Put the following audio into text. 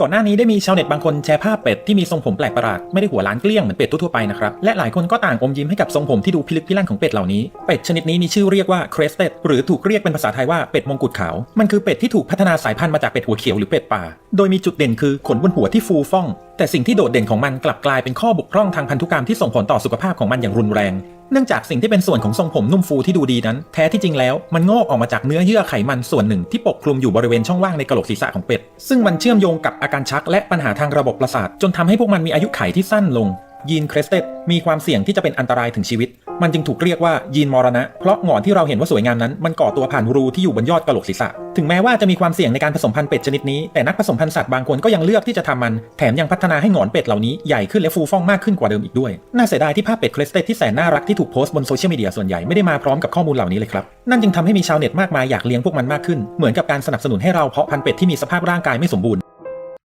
ก่อนหน้านี้ได้มีชาวเน็ตบางคนแชร์ภาพเป็ดที่มีทรงผมแปลกประหลาดไม่ได้หัวล้านเกลี้ยงเหมือนเป็ดทั่วไปนะครับและหลายคนก็ต่างอมยิ้มให้กับทรงผมที่ดูพิลึกพิลั่นของเป็ดเหล่านี้เป็ดชนิดนี้มีชื่อเรียกว่า crested หรือถูกเรียกเป็นภาษาไทยว่าเป็ดมงกุฎขาว มันคือเป็ดที่ถูกพัฒนาสายพันธุ์มาจากเป็ดหัวเขียวหรือเป็ดป่า โดยมีจุดเด่นคือขนบนหัวที่ฟูฟ่อง แต่สิ่งที่โดดเด่นของมันกลับกลายเป็นข้อบกพร่องทางพันธุกรรมที่ส่งผลต่อสุขภาพของมันอย่างรุนแรง เนื่องจากสิ่งที่เป็นส่วนของทรงผมนุ่มฟูที่ดูดีนั้น แท้ที่จริงแล้วมันงอกออกมาจากเนื้อเยื่อไขมันส่วนหนึ่งที่ปกคลุมอยู่บริเวณช่องว่างในกระโหลกศีรษะของเป็ด ซึ่งมันเชื่อมโยงกับอาการชักและปัญหาทางระบบประสาทจนทำให้พวกมันมีอายุไขที่สั้นลง ยีนเครสเตดมีความเสี่ยงที่จะเป็นอันตรายถึงชีวิต มันจึงถูกเรียกว่ายีนมรณะ เพราะหงอนที่เราเห็นว่าสวยงามนั้น มันก่อตัวผ่านรูที่อยู่บนยอดกระโหลกศีรษะ ถึงแม้ว่าจะมีความเสี่ยงในการผสมพันธุ์เป็ดชนิดนี้ แต่นักผสมพันธุ์สัตว์บางคนก็ยังเลือกที่จะทำมัน แถมยังพัฒนาให้หงอนเป็ดเหล่านี้ใหญ่ขึ้นและฟูฟ่องมากขึ้นกว่าเดิมอีกด้วย น่าเสียดายที่ภาพเป็ดเครสเตดที่แสนน่ารักที่ถูกโพสต์บนโซเชียลมีเดียส่วนใหญ่ไม่ได้มาพร้อมกับข้อมูลเหล่านี้เลยครับ นั่นจึงทำให้มีชาวเน็ตมากมายอยากเลี้ยงพวกมันมากขึ้น เหมือนกับการสนับสนุนให้เราเพาะพันธุ์เป็ดที่มีสภาพร่างกายไม่สมบูรณ์